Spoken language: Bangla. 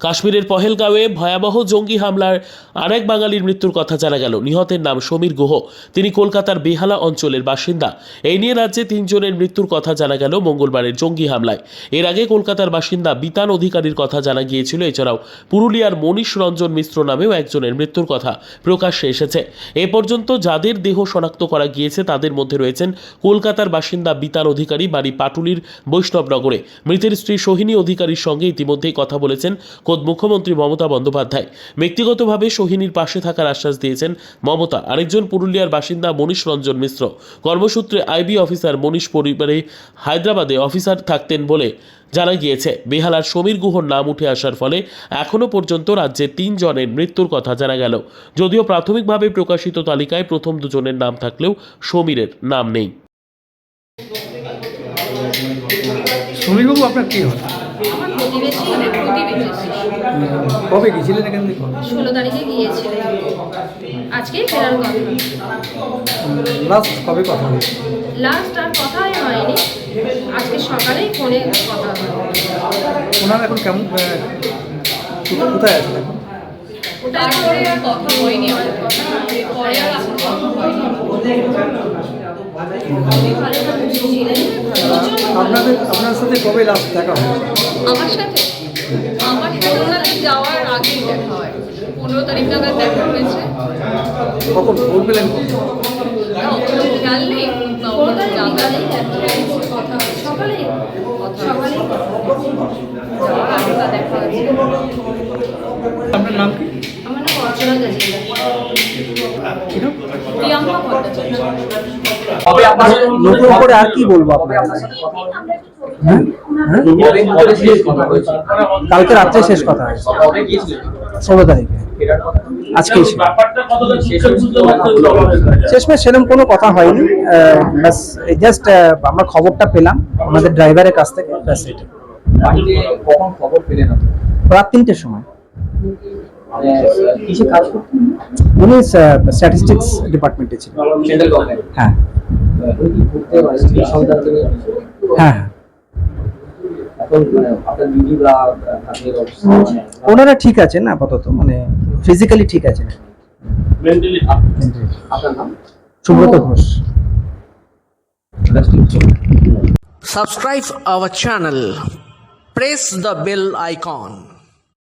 কাশ্মীরের পহেলগাঁওয়ে ভয়াবহ জঙ্গি হামলার আরেক বাঙালির মৃত্যুর কথা জানা গেল। নিহতের নাম সমীর গুহ। তিনি কলকাতার বেহালা অঞ্চলের বাসিন্দা। এই নিয়ে রাজ্যে তিনজনের মৃত্যুর কথা জানা গেল মঙ্গলবারের জঙ্গি হামলায়। এর আগে কলকাতার বাসিন্দা বিতান অধিকারীর কথা জানা গিয়েছিল। এছাড়াও পুরুলিয়ার মনীষ রঞ্জন মিশ্র নামেও একজনের মৃত্যুর কথা প্রকাশ্যে এসেছে। এ পর্যন্ত যাদের দেহ শনাক্ত করা গিয়েছে, তাদের মধ্যে রয়েছেন কলকাতার বাসিন্দা বিতান অধিকারী বাড়ি পাটুলির বৈষ্ণবনগরে। মৃতের স্ত্রী সোহিনী অধিকারীর সঙ্গে ইতিমধ্যেই কথা বলেছেন খোদ মুখ্যমন্ত্রী মমতা বন্দ্যোপাধ্যায়। ব্যক্তিগতভাবে সোহিনীর পাশে থাকার আশ্বাস দিয়েছেন মমতা। আরেকজন পুরুলিয়ার বাসিন্দা মনীষ রঞ্জন মিশ্র। কর্মসূত্রে আইবি অফিসার মনীষ পরিবারে হায়দ্রাবাদে অফিসার থাকতেন বলে জানা গিয়েছে। বেহালার সমীর গুহর নাম উঠে আসার ফলে এখনও পর্যন্ত রাজ্যে তিনজনের মৃত্যুর কথা জানা গেল। যদিও প্রাথমিকভাবে প্রকাশিত তালিকায় প্রথম দুজনের নাম থাকলেও সমীরের নাম নেই। সমীরবাবু, আপনার হয় মানে কবে গেছিলেন এখান থেকে? ষোলো তারিখে গিয়েছিলেন। আজকেই ফেরার কথা। লাস্ট কবে কথা হয়েছে? লাস্ট আর কথাই হয়নি। আজকে সকালেই ফোনে কথা হয় ওনার এখন কেমন কোথায় আছেন এখন? আর কথা হয়নি কথা পরে আর এখন কথা হয়নি। আপনাদের আপনার সাথে কবে লাস্ট দেখা হয়েছে? আমার সাথে? আমার সাথে ওনাদের যাওয়ার আগেই দেখা হয়। পনেরো তারিখ নাগাদ দেখা হয়েছে। কখন? পেলেন খেয়াল নেই বা ওখানে কথা হয়। সকালে সকালে যাওয়ার আগে দেখা হয়েছে। আপনার নাম কি? আমার নাম অর্চনা নতুন করে আর কি বলব হ্যাঁ? হ্যাঁ? কালকে রাত্রে শেষ কথা ষোলো তারিখে। আজকেই ছিল। শেষমেশ সেরকম কোনো কথা হয়নি। ব্যাস জাস্ট আমরা খবরটা পেলাম আমাদের ড্রাইভারের কাছ থেকে। ব্যাস এটা। বাড়িতে কখন খবর পেলেন আপনি? রাত তিনটের সময়। উনি স্ট্যাটিস্টিক্স ডিপার্টমেন্টে ছিলেন। হ্যাঁ। নিয়ে হ্যাঁ। ওনারা ঠিক আছেন আপাতত মানে ফিজিক্যালি ঠিক আছেন। Subrata Ghosh. Subscribe our channel. Press the bell icon.